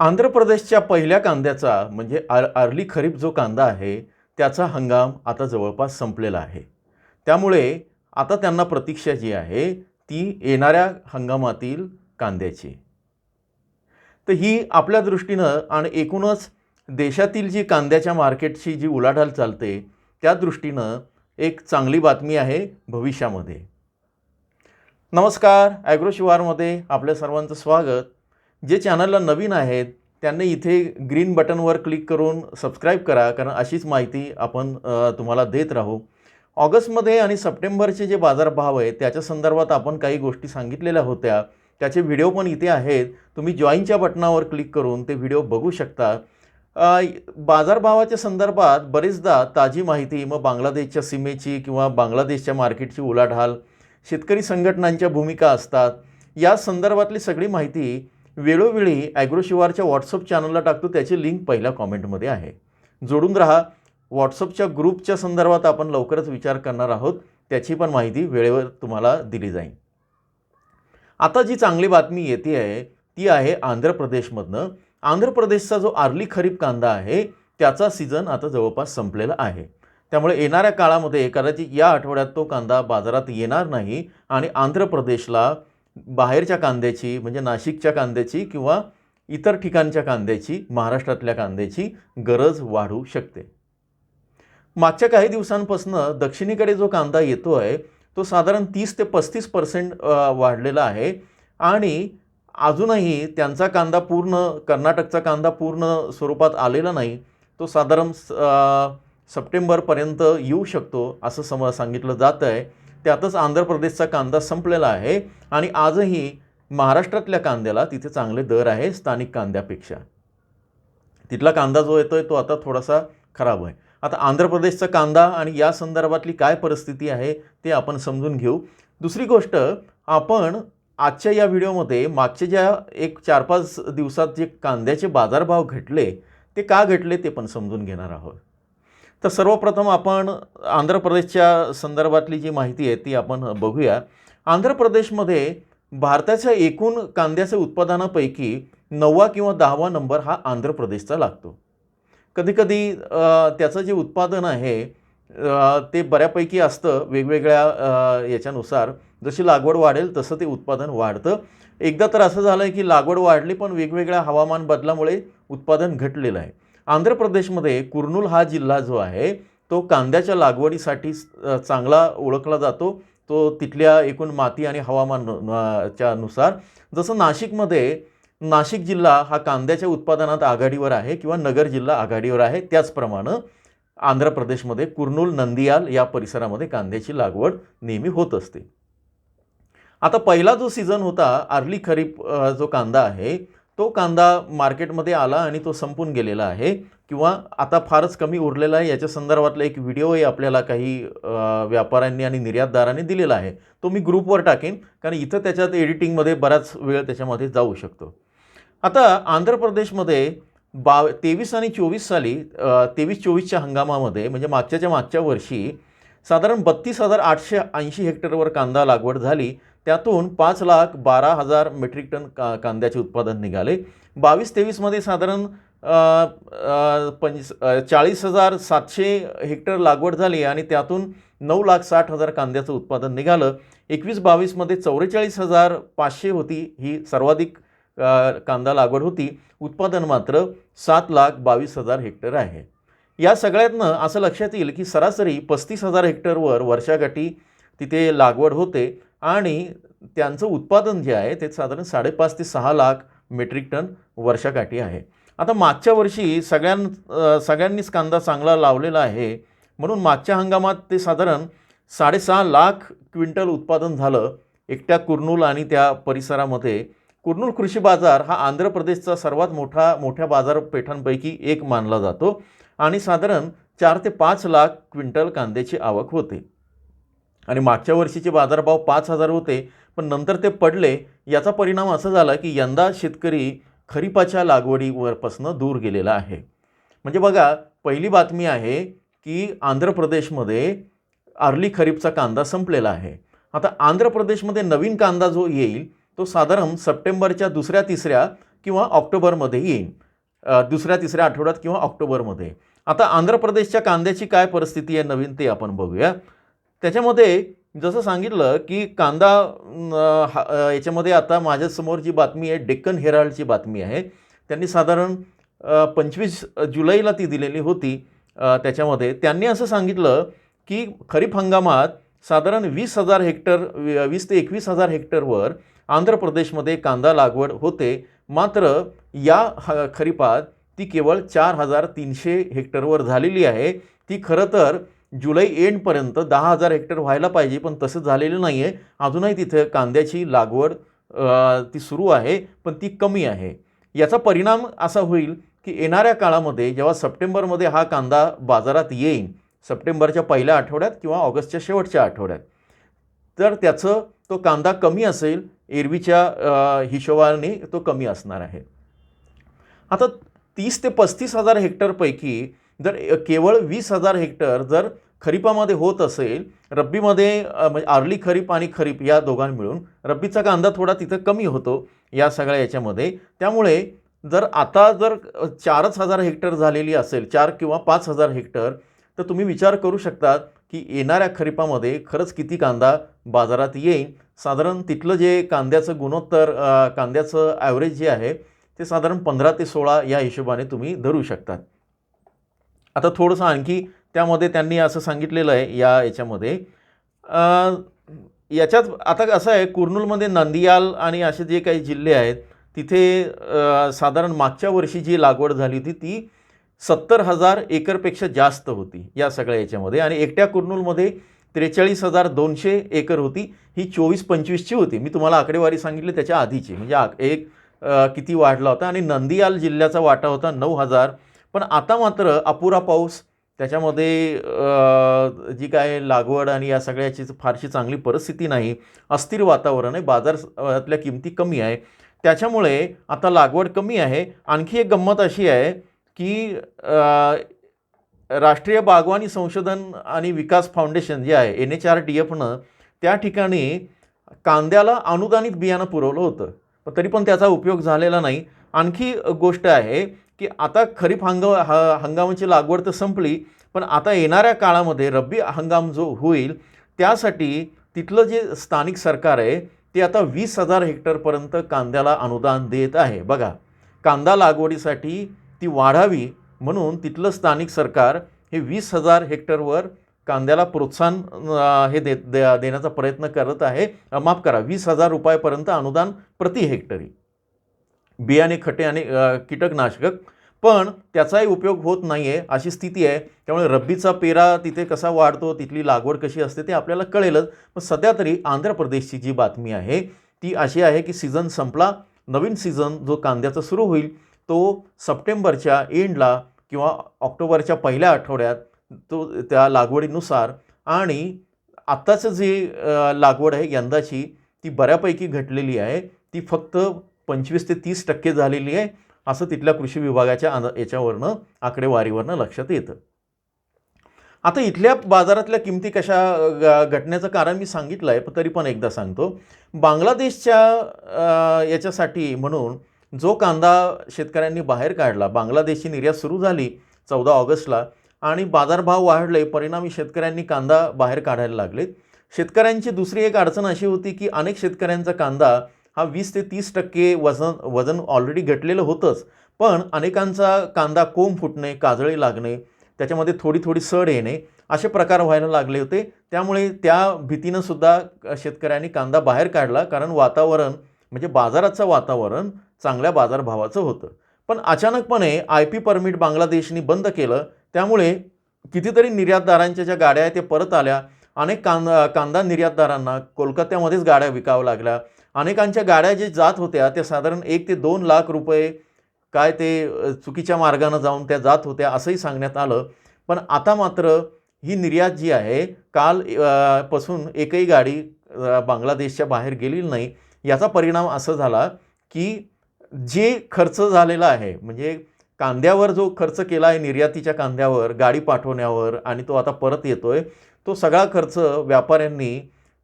आंध्र प्रदेशच्या पहिल्या कांद्याचा म्हणजे आर आर्ली खरीप जो कांदा आहे त्याचा हंगाम आता जवळपास संपलेला आहे. त्यामुळे आता त्यांना प्रतीक्षा जी आहे ती येणाऱ्या हंगामातील कांद्याची. तर ही आपल्या दृष्टीनं आणि एकूणच देशातील जी कांद्याच्या मार्केटची जी उलाढाल चालते त्या दृष्टीनं एक चांगली बातमी आहे भविष्यामध्ये. नमस्कार ॲग्रो शिवारमध्ये आपल्या सर्वांचं स्वागत. जे चॅनलला नवीन आहेत त्यांनी इथे ग्रीन बटनवर क्लिक करून सबस्क्राईब करा कारण अशीच माहिती आपण तुम्हाला देत राहू. ऑगस्टमध्ये आणि सप्टेंबरचे जे बाजारभाव आहे त्याच्या संदर्भात आपण काही गोष्टी सांगितलेल्या होत्या. त्याचे व्हिडिओ पण इथे आहेत. तुम्ही जॉईनच्या बटनावर क्लिक करून ते व्हिडिओ बघू शकता. बाजारभावाच्या संदर्भात बरेचदा ताजी माहिती मग बांगलादेशच्या सीमेची किंवा बांगलादेशच्या मार्केटची उलाढाल शेतकरी संघटनांच्या भूमिका असतात. या संदर्भातली सगळी माहिती वेळोवेळी ॲग्रोशिवारच्या व्हॉट्सअप चॅनलला टाकतो त्याची लिंक पहिल्या कॉमेंटमध्ये आहे. जोडून राहा व्हॉट्सअपच्या ग्रुपच्या संदर्भात आपण लवकरच विचार करणार आहोत त्याची पण माहिती वेळेवर तुम्हाला दिली जाईल. आता जी चांगली बातमी येते आहे ती आहे आंध्र प्रदेशमधनं. आंध्र प्रदेशचा जो आर्ली खरीप कांदा आहे त्याचा सीझन आता जवळपास संपलेला आहे. त्यामुळे येणाऱ्या काळामध्ये कदाचित या आठवड्यात तो कांदा बाजारात येणार नाही आणि आंध्र प्रदेशला बाहेरच्या कांद्याची म्हणजे नाशिकच्या कांद्याची किंवा इतर ठिकाणच्या कांद्याची महाराष्ट्रातल्या कांद्याची गरज वाढू शकते. मागच्या काही दिवसांपासून दक्षिणेकडे जो कांदा येतो आहे तो साधारण तीस ते पस्तीस पर्सेंट वाढलेला आहे आणि अजूनही त्यांचा कांदा पूर्ण कर्नाटकचा कांदा पूर्ण स्वरूपात आलेला नाही तो साधारण स- सप्टेंबरपर्यंत येऊ शकतो असं सम सांगितलं जातं आहे त्यातच आंध्र प्रदेशचा कांदा संपलेला आहे आणि आजही महाराष्ट्रातल्या कांद्याला तिथे चांगले दर आहे स्थानिक कांद्यापेक्षा. तिथला कांदा जो येतो आहे तो आता थोडासा खराब आहे. आता आंध्र प्रदेशचा कांदा आणि या संदर्भातली काय परिस्थिती आहे ते आपण समजून घेऊ. दुसरी गोष्ट आपण आजच्या या व्हिडिओमध्ये मागच्या ज्या एक चार पाच दिवसात जे कांद्याचे बाजारभाव घटले ते का घटले ते पण समजून घेणार आहोत. तर सर्वप्रथम आपण आंध्र प्रदेशच्या संदर्भातली जी माहिती आहे ती आपण बघूया. आंध्र प्रदेशमध्ये भारताच्या एकूण कांद्याच्या उत्पादनापैकी नववा किंवा दहावा नंबर हा आंध्र प्रदेशचा लागतो. कधीकधी त्याचं जे उत्पादन आहे ते बऱ्यापैकी असतं वेगवेगळ्या याच्यानुसार. जशी लागवड वाढेल तसं ते उत्पादन वाढतं. एकदा तर असं झालं आहे की लागवड वाढली पण वेगवेगळ्या हवामान बदलामुळे उत्पादन घटलेलं आहे. आंध्र प्रदेशमध्ये कुर्नूल हा जिल्हा जो आहे तो कांद्याच्या लागवडीसाठी चांगला ओळखला जातो. तो तिथल्या एकूण माती आणि हवामान च्या नुसार. जसं नाशिकमध्ये नाशिक जिल्हा हा कांद्याच्या उत्पादनात आघाडीवर आहे किंवा नगर जिल्हा आघाडीवर आहे त्याचप्रमाणे आंध्र प्रदेशमध्ये कुर्नूल नंदियाल या परिसरामध्ये कांद्याची लागवड नेहमी होत असते. आता पहिला जो सीझन होता आर्ली खरीप जो कांदा आहे तो कांदा मार्केटमध्ये आला आणि तो संपून गेलेला आहे किंवा आता फारच कमी उरलेला आहे. याच्या संदर्भातला एक व्हिडिओही आपल्याला काही व्यापाऱ्यांनी आणि निर्यातदारांनी दिलेला आहे. तो मी ग्रुपवर टाकेन कारण इथं त्याच्यात एडिटिंगमध्ये बराच वेळ त्याच्यामध्ये जाऊ शकतो. आता आंध्र प्रदेशमध्ये बा तेवीस आणि चोवीस साली तेवीस चोवीसच्या हंगामामध्ये म्हणजे मागच्याच्या मागच्या वर्षी साधारण बत्तीस हजार आठशे ऐंशी हेक्टरवर कांदा लागवड झाली. त्यातून पाच लाख बारा हजार मेट्रिक टन का कांद्याचे उत्पादन निघाले. बावीस तेवीसमध्ये साधारण पंच चाळीस हजार सातशे हेक्टर लागवड झाली आणि त्यातून नऊ लाख साठ हजार कांद्याचं उत्पादन निघालं. एकवीस बावीसमध्ये चौवेचाळीस हजार पाचशे होती. ही सर्वाधिक कांदा लागवड होती. उत्पादन मात्र सात लाख बावीस हजार हेक्टर आहे. या सगळ्यातनं असं लक्षात येईल की सरासरी पस्तीस हजार हेक्टरवर वर्षाकाठी तिथे लागवड होते आणि त्यांचं उत्पादन जे आहे ते साधारण साडेपाच ते सहा लाख मेट्रिक टन वर्षाकाठी आहे. आता मागच्या वर्षी सगळ्यां सगळ्यांनीच कांदा चांगला लावलेला आहे. म्हणून मागच्या हंगामात ते साधारण साडेसहा लाख क्विंटल उत्पादन झालं एकट्या कुर्नूल आणि त्या परिसरामध्ये. कुर्नूल कृषी बाजार हा आंध्र प्रदेशचा सर्वात मोठा मोठ्या बाजारपेठांपैकी एक मानला जातो. आणि साधारण चार ते पाच लाख क्विंटल कांद्याची आवक होते. आणि मागच्या वर्षीचे बाजारभाव पाच हजार होते पण नंतर ते पडले. याचा परिणाम असा झाला की यंदा शेतकरी खरीपाच्या लागवडीवरपासनं दूर गेलेला आहे. म्हणजे बघा पहिली बातमी आहे की आंध्र प्रदेशमध्ये आर्ली खरीपचा कांदा संपलेला आहे. आता आंध्र प्रदेशमध्ये नवीन कांदा जो येईल तो साधारण सप्टेंबरच्या दुसऱ्या तिसऱ्या किंवा ऑक्टोबरमध्ये येईल. दुसऱ्या तिसऱ्या आठवड्यात किंवा ऑक्टोबरमध्ये. आता आंध्र प्रदेशच्या कांद्याची काय परिस्थिती आहे नवीन ते आपण बघूया. त्याच्यामध्ये जसं सांगितलं की कांदा हा- याच्यामध्ये आता माझ्यासमोर जी बातमी आहे डेक्कन हेराल्डची बातमी आहे. त्यांनी साधारण पंचवीस जुलैला ती दिलेली होती त्याच्यामध्ये. त्यांनी असं सांगितलं की खरीप हंगामात साधारण वीस हजार हेक्टर वीस ते एकवीस हजार हेक्टरवर आंध्र प्रदेशमध्ये कांदा लागवड होते. मात्र या ह खरीपात ती केवळ चार हजार तीनशे हेक्टरवर झालेली आहे. ती खरं तर जुलै एंडपर्यंत दहा हजार हेक्टर व्हायला पाहिजे पण तसं झालेलं नाही आहे अजूनही तिथं कांद्याची लागवड ती सुरू आहे पण ती कमी आहे. याचा परिणाम असा होईल की येणाऱ्या काळामध्ये जेव्हा सप्टेंबरमध्ये हा कांदा बाजारात येईल सप्टेंबरच्या पहिल्या आठवड्यात किंवा ऑगस्टच्या शेवटच्या आठवड्यात तर त्याचं तो कांदा कमी असेल एरवीच्या हिशोबाने तो कमी असणार आहे. आता तीस ते पस्तीस हजार हेक्टरपैकी जर केवळ वीस हजार हेक्टर जर खरीपामध्ये होत असेल रब्बीमध्ये म्हणजे आर्ली खरीप आणि खरीप या दोघां मिळून रब्बीचा कांदा थोडा तिथं कमी होतो या सगळ्या याच्यामध्ये. त्यामुळे जर आता जर चारच हजार हेक्टर झालेली असेल चार किंवा पाच हजार हेक्टर तर तुम्ही विचार करू शकतात की येणाऱ्या खरीपामध्ये खरंच किती कांदा बाजारात येईल. साधारण तिथलं जे कांद्याचं गुणोत्तर कांद्याचं ॲव्हरेज जे आहे ते साधारण पंधरा ते सोळा या हिशोबाने तुम्ही धरू शकतात. आता थोडंसं आणखी त्यामध्ये त्यांनी असं सांगितलेलं आहे या याच्यामध्ये. याच्यात आता असं आहे कुर्नूलमध्ये नंदियाल आणि असे जे काही जिल्हे आहेत तिथे साधारण मागच्या वर्षी जी लागवड झाली होती ती सत्तर हजार एकरपेक्षा जास्त होती या सगळ्या याच्यामध्ये. आणि एकट्या कुर्नूलमध्ये त्रेचाळीस हजार दोनशे एकर होती ही चोवीस पंचवीसची होती. मी तुम्हाला आकडेवारी सांगितली त्याच्या आधीची म्हणजे आक- एक किती वाढला होता आणि नंदियाल जिल्ह्याचा वाटा होता नऊ हजार. पण आता मात्र अपुरा पाऊस. त्याच्यामध्ये जी काय लागवड आणि या सगळ्याची फारशी चांगली परिस्थिती नाही. अस्थिर वातावरण आहे. बाजारातल्या किमती कमी आहे. त्याच्यामुळे आता लागवड कमी आहे. आणखी एक गंमत अशी आहे की राष्ट्रीय बागवानी संशोधन आणि विकास फाउंडेशन जे आहे एन एच आर टी एफनं त्या ठिकाणी कांद्याला अनुदानित बियाणं पुरवलं होतं. तरी पण त्याचा उपयोग झालेला नाही. आणखी गोष्ट आहे की आता खरीप हंगाम ह हंगामाची लागवड तर संपली पण आता येणाऱ्या काळामध्ये रब्बी हंगाम जो होईल त्यासाठी तिथलं जे स्थानिक सरकार आहे ते आता वीस हजार हेक्टरपर्यंत कांद्याला अनुदान देत आहे. बघा कांदा लागवडीसाठी ती वाढावी म्हणून तिथलं स्थानिक सरकार हे वीस हजार हेक्टरवर कांद्याला प्रोत्साहन हे दे दे- देण्याचा प्रयत्न करत आहे. माफ करा वीस हजार रुपयापर्यंत अनुदान प्रति हेक्टरी. बियाणे खटे आणि कीटकनाशक. पण त्याचाही उपयोग होत नाही आहे अशी स्थिती आहे. त्यामुळे रब्बीचा पेरा तिथे कसा वाढतो तिथली लागवड कशी असते ते आपल्याला कळेलच. पण सध्या तरी आंध्र प्रदेशची जी बातमी आहे ती अशी आहे की सीझन संपला. नवीन सीझन जो कांद्याचा सुरू होईल तो सप्टेंबरच्या एंडला किंवा ऑक्टोबरच्या पहिल्या आठवड्यात तो त्या लागवडीनुसार आणि आत्ताचं जे लागवड आहे यंदाची ती बऱ्यापैकी घटलेली आहे. ती फक्त पंचवीस ते तीस टक्के झालेली आहे असं तिथल्या कृषी विभागाच्या अंदा याच्यावरनं आकडेवारीवरनं लक्षात येतं. आता इथल्या बाजारातल्या किमती कशा घटण्याचं कारण मी सांगितलं आहे पण तरी पण एकदा सांगतो. बांगलादेशच्या याच्यासाठी म्हणून जो कांदा शेतकऱ्यांनी बाहेर काढला बांगलादेशची निर्यात सुरू झाली चौदा ऑगस्टला आणि बाजारभाव वाढले परिणामी शेतकऱ्यांनी कांदा बाहेर काढायला लागले शेतकऱ्यांची दुसरी एक अडचण अशी होती की अनेक शेतकऱ्यांचा कांदा हा वीस ते तीस टक्के वजन वजन ऑलरेडी घटलेलं होतंच. पण अनेकांचा कांदा कोंब फुटणे काजळी लागणे त्याच्यामध्ये थोडी थोडी सड येणे असे प्रकार व्हायला लागले होते. त्यामुळे त्या भीतीनं सुद्धा शेतकऱ्यांनी कांदा बाहेर काढला कारण वातावरण म्हणजे बाजाराचं वातावरण चांगल्या बाजारभावाचं होतं. पण अचानकपणे आय पी परमिट बांगलादेशनी बंद केलं त्यामुळे कितीतरी निर्यातदारांच्या ज्या गाड्या आहेत ते परत आल्या. अनेक कांदा कांदा निर्यातदारांना कोलकात्यामध्येच गाड्या विकाव्या लागल्या. अनेकांच्या गाड्या जे जात होत्या त्या साधारण एक ते दोन लाख रुपये काय ते चुकीच्या मार्गानं जाऊन त्या जात होत्या असंही सांगण्यात आलं. पण आता मात्र ही निर्यात जी आहे काल पासून एकही गाडी बांगलादेशच्या बाहेर गेलेली नाही. याचा परिणाम असा झाला की जे खर्च झालेला आहे म्हणजे कांद्यावर जो खर्च केला आहे निर्यातीच्या कांद्यावर गाडी पाठवण्यावर आणि तो आता परत येतोय तो सगळा खर्च व्यापाऱ्यांनी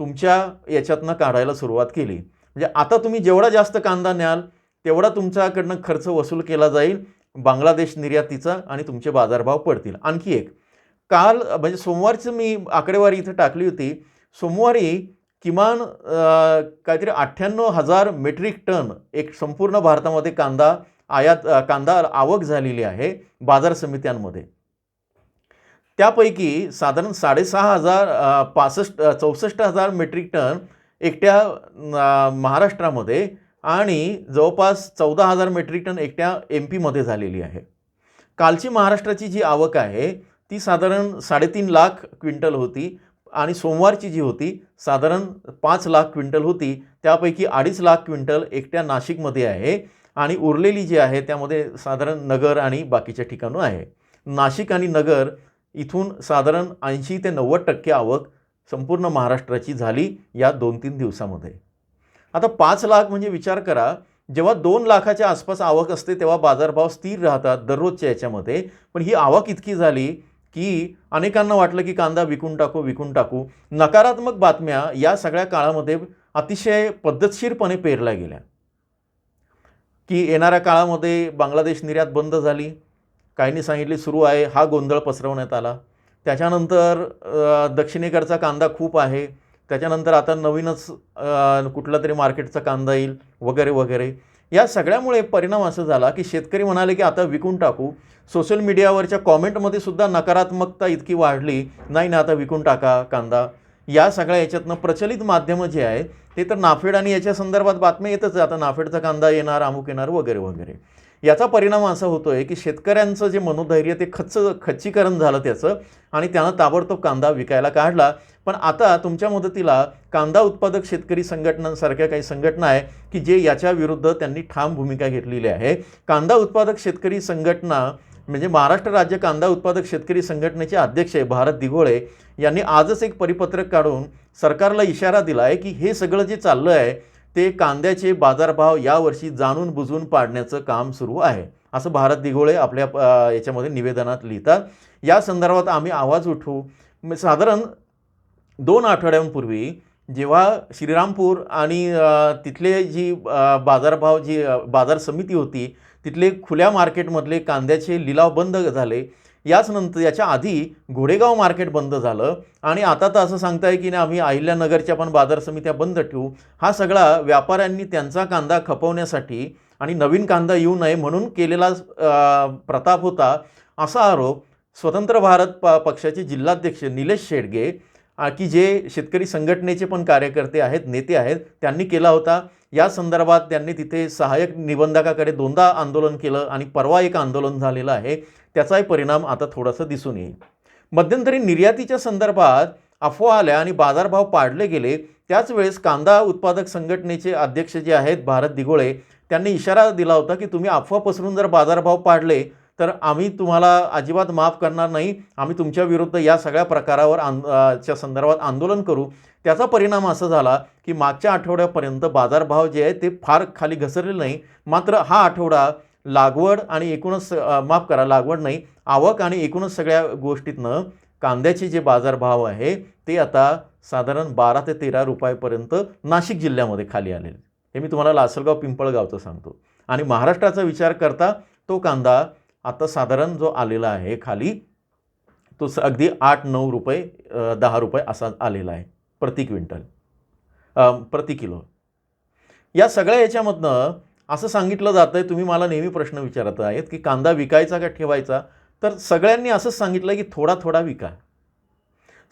तुमच्या याच्यातनं काढायला सुरुवात केली. म्हणजे आता तुम्ही जेवढा जास्त कांदा न्याल तेवढा तुमच्याकडनं खर्च वसूल केला जाईल बांगलादेश निर्यातीचा आणि तुमचे बाजारभाव पडतील. आणखी एक काल म्हणजे सोमवारचं मी आकडेवारी इथं टाकली होती सोमवारी किमान काहीतरी अठ्ठ्याण्णव हजार मेट्रिक टन एक संपूर्ण भारतामध्ये कांदा आयात कांदा आवक झालेली आहे बाजार समित्यांमध्ये. त्यापैकी साधारण साडेसहा हजार पासष्ट चौसष्ट हजार मेट्रिक टन एकट्या महाराष्ट्रामध्ये आणि जवळपास चौदा हजार मेट्रिक टन एकट्या एम पीमध्ये झालेली आहे. कालची महाराष्ट्राची जी आवक आहे ती साधारण साडेतीन लाख क्विंटल होती आणि सोमवारची जी होती साधारण पाच लाख क्विंटल होती. त्यापैकी अडीच लाख क्विंटल एकट्या नाशिकमध्ये आहे. आणि उरलेली जी आहे त्यामध्ये साधारण नगर आणि बाकीच्या ठिकाणं आहे. नाशिक आणि नगर इथून साधारण ऐंशी ते नव्वद टक्के आवक संपूर्ण महाराष्ट्राची झाली या दोन तीन दिवसामध्ये. आता पाच लाख म्हणजे विचार करा जेव्हा दोन लाखाच्या आसपास आवक असते तेव्हा बाजारभाव स्थिर राहतात दररोजच्या याच्यामध्ये. पण ही आवक इतकी झाली की अनेकांना वाटलं की कांदा विकून टाकू विकून टाकू. नकारात्मक बातम्या या सगळ्या काळामध्ये अतिशय पद्धतशीरपणे पेरल्या गेल्या. की येणाऱ्या काळामध्ये बांगलादेश निर्यात बंद झाली. काहींनी सांगितली सुरू आहे. हा गोंधळ पसरवण्यात आला. त्याच्यानंतर दक्षिणेकडचा कांदा खूप आहे. त्याच्यानंतर आता नवीनच कुठला तरी मार्केटचा कांदा येईल वगैरे वगैरे. या सगळ्यामुळे परिणाम असं झाला की शेतकरी म्हणाले की आता विकून टाकू. सोशल मीडियावरच्या कॉमेंटमध्ये सुद्धा नकारात्मकता इतकी वाढली नाही ना आता विकून टाका कांदा. या सगळ्या याच्यातनं प्रचलित माध्यमं जे आहे ते तर नाफेड आणि याच्या संदर्भात बातम्या येतच आता नाफेडचा कांदा येणार अमुक येणार वगैरे वगैरे. याचा परिणाम असा होतो आहे की शेतकऱ्यांचं जे मनोधैर्य ते खच्च खच्चीकरण झालं त्याचं आणि त्यानं ताबडतोब कांदा विकायला काढला. पण आता तुमच्या मदतीला कांदा उत्पादक शेतकरी संघटनांसारख्या काही संघटना आहे की जे याच्या विरुद्ध त्यांनी ठाम भूमिका घेतलेली आहे. कांदा उत्पादक शेतकरी संघटना म्हणजे महाराष्ट्र राज्य कांदा उत्पादक शेतकरी संघटनेचे अध्यक्ष आहे भारत दिघोळे. यांनी आजच एक परिपत्रक काढून सरकारला इशारा दिला आहे की हे सगळं जे चाललं आहे ते कांद्याचे बाजारभाव यावर्षी जाणून बुजून पाडण्याचं काम सुरू आहे. असं भारत दिघोळे आपल्या याच्यामध्ये निवेदनात लिहितात. या संदर्भात आम्ही आवाज उठवू. साधारण दोन आठवड्यांपूर्वी जेव्हा श्रीरामपूर आणि तिथले जी बाजारभाव जी बाजार समिती होती तिथले खुल्या मार्केटमधले कांद्याचे लिलाव बंद झाले. याच नंतर याच्या आधी घोडेगाव मार्केट बंद झालं. आणि आता तर असं सांगताय की ना आम्ही अहिल्यानगरच्या पण बाजार समित्या बंद ठेवू. हा सगळा व्यापाऱ्यांनी त्यांचा कांदा खपवण्यासाठी आणि नवीन कांदा येऊ नये म्हणून केलेला प्रताप होता असा आरोप स्वतंत्र भारत प पक्षाचे जिल्हाध्यक्ष निलेश शेडगे की जे शेतकरी संघटनेचे पण कार्यकर्ते आहेत नेते आहेत त्यांनी केला होता. या संदर्भात त्यांनी तिथे सहाय्यक निबंधकाकडे दोनदा आंदोलन केलं आणि परवा एक आंदोलन झालेलं आहे. त्याचाही परिणाम आता थोडासा दिसून येईल. मध्यंतरी निर्यातीच्या संदर्भात अफवा आल्या आणि बाजारभाव पाडले गेले. त्याच वेळेस कांदा उत्पादक संघटनेचे अध्यक्ष जे आहेत भारत दिघोळे त्यांनी इशारा दिला होता की तुम्ही अफवा पसरून जर बाजारभाव पाडले तर आम्ही तुम्हाला अजिबात माफ करणार नाही. आम्ही तुमच्या विरुद्ध या सगळ्या प्रकारावर च्या संदर्भात आंदोलन करू. त्याचा परिणाम असा झाला की मागच्या आठवड्यापर्यंत बाजारभाव जे आहे ते फार खाली घसरले नाही. मात्र हा आठवडा लागवड आणि एकूणच माफ करा लागवड नाही. आवक आणि एकूणच सगळ्या गोष्टीतनं कांद्याचे जे बाजारभाव आहे ते आता साधारण बारा ते तेरा रुपयापर्यंत नाशिक जिल्ह्यामध्ये खाली आलेले हे मी तुम्हाला लासलगाव पिंपळगावचं सांगतो. आणि महाराष्ट्राचा विचार करता तो कांदा आता साधारण जो आलेला आहे खाली तो स अगदी आठ नऊ रुपये दहा रुपये असा आलेला आहे प्रति क्विंटल. प्रति किलो. या सगळ्या याच्यामधनं असं सांगितलं जातं आहे तुम्ही मला नेहमी प्रश्न विचारत आहेत की कांदा विकायचा का ठेवायचा? तर सगळ्यांनी असंच सांगितलं की थोडा थोडा विका.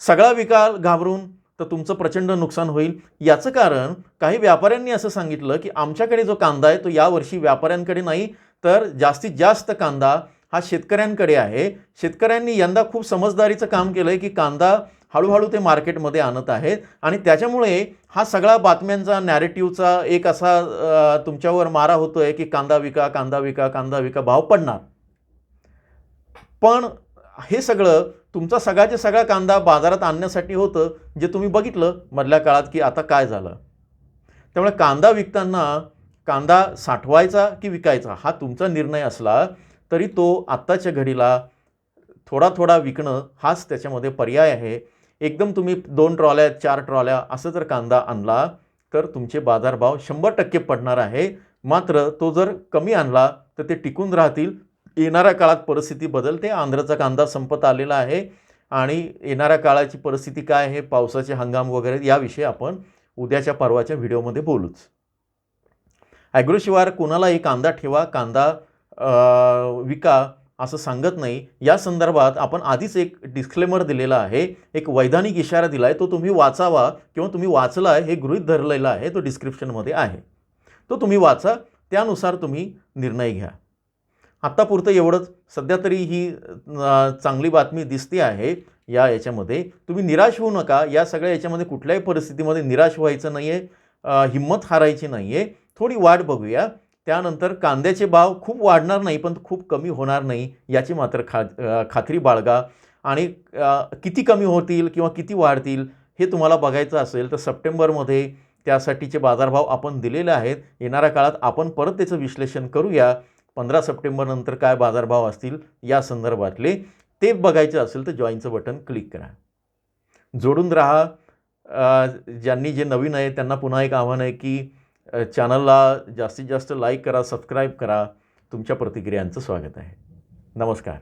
सगळा विकाल घाबरून तर तुमचं प्रचंड नुकसान होईल. याचं कारण काही व्यापाऱ्यांनी असं सांगितलं की आमच्याकडे जो कांदा आहे तो यावर्षी व्यापाऱ्यांकडे नाही तर जास्तीत जास्त कांदा हा शेतकऱ्यांकडे आहे. शेतकऱ्यांनी यंदा खूप समजदारीचं काम केलं आहे की कांदा हळूहळू ते मार्केटमध्ये आणत आहेत. आणि त्याच्यामुळे हा सगळा बातम्यांचा नॅरेटिव्हचा एक असा तुमच्यावर मारा होतो आहे की कांदा विका कांदा विका कांदा विका भाव पडणार. पण हे सगळं तुमचा सगळ्याच्या सगळा कांदा बाजारात आणण्यासाठी होतं जे तुम्ही बघितलं मधल्या काळात की आता काय झालं. त्यामुळे कांदा विकताना कांदा साठवायचा की विकायचा हा तुमचा निर्णय असला तरी तो आत्ताच्या घडीला थोडा थोडा विकणं हाच त्याच्यामध्ये पर्याय आहे. एकदम तुम्ही दोन ट्रॉल्या चार ट्रॉल्या असं जर कांदा आणला तर तुमचे बाजारभाव शंभर टक्के पडणार आहे. मात्र तो जर कमी आणला तर ते टिकून राहतील. येणाऱ्या काळात परिस्थिती बदलते. आंध्रचा कांदा संपत आलेला आहे आणि येणाऱ्या काळाची परिस्थिती काय आहे? पावसाचे हंगाम वगैरे याविषयी आपण उद्याच्या परवाच्या व्हिडिओमध्ये बोलूच. ॲग्रोशिवार कुणालाही कांदा ठेवा कांदा विका असं सांगत नाही. या संदर्भात आपण आधीच एक डिस्क्लेमर दिलेला आहे. एक वैधानिक इशारा दिला आहे तो तुम्ही वाचावा किंवा तुम्ही वाचला आहे हे गृहीत धरलेला आहे. तो डिस्क्रिप्शनमध्ये आहे. तो तुम्ही वाचा. त्यानुसार तुम्ही निर्णय घ्या. आत्तापुरतं एवढंच. सध्या तरी ही चांगली बातमी दिसते आहे या याच्यामध्ये. तुम्ही निराश होऊ नका. या सगळ्या याच्यामध्ये कुठल्याही परिस्थितीमध्ये निराश व्हायचं नाही आहे हिंमत हारायची नाही आहे थोडी वाट बघूया. त्यानंतर कांद्याचे भाव खूप वाढणार नाही पण खूप कमी होणार नाही याची मात्र खा खात्री बाळगा. आणि किती कमी होतील किंवा किती वाढतील हे तुम्हाला बघायचं असेल तर सप्टेंबरमध्ये त्यासाठीचे बाजारभाव आपण दिलेले आहेत. येणाऱ्या काळात आपण परत त्याचं विश्लेषण करूया. पंधरा सप्टेंबरनंतर काय बाजारभाव असतील या संदर्भातले ते बघायचं असेल तर जॉईनचं बटन क्लिक करा. जोडून राहा. ज्यांनी जे नवीन आहे त्यांना पुन्हा एक आव्हान आहे की चॅनलला जास्तीत जास्त लाईक करा सबस्क्राईब करा. तुमच्या प्रतिक्रियांचं स्वागत आहे. नमस्कार.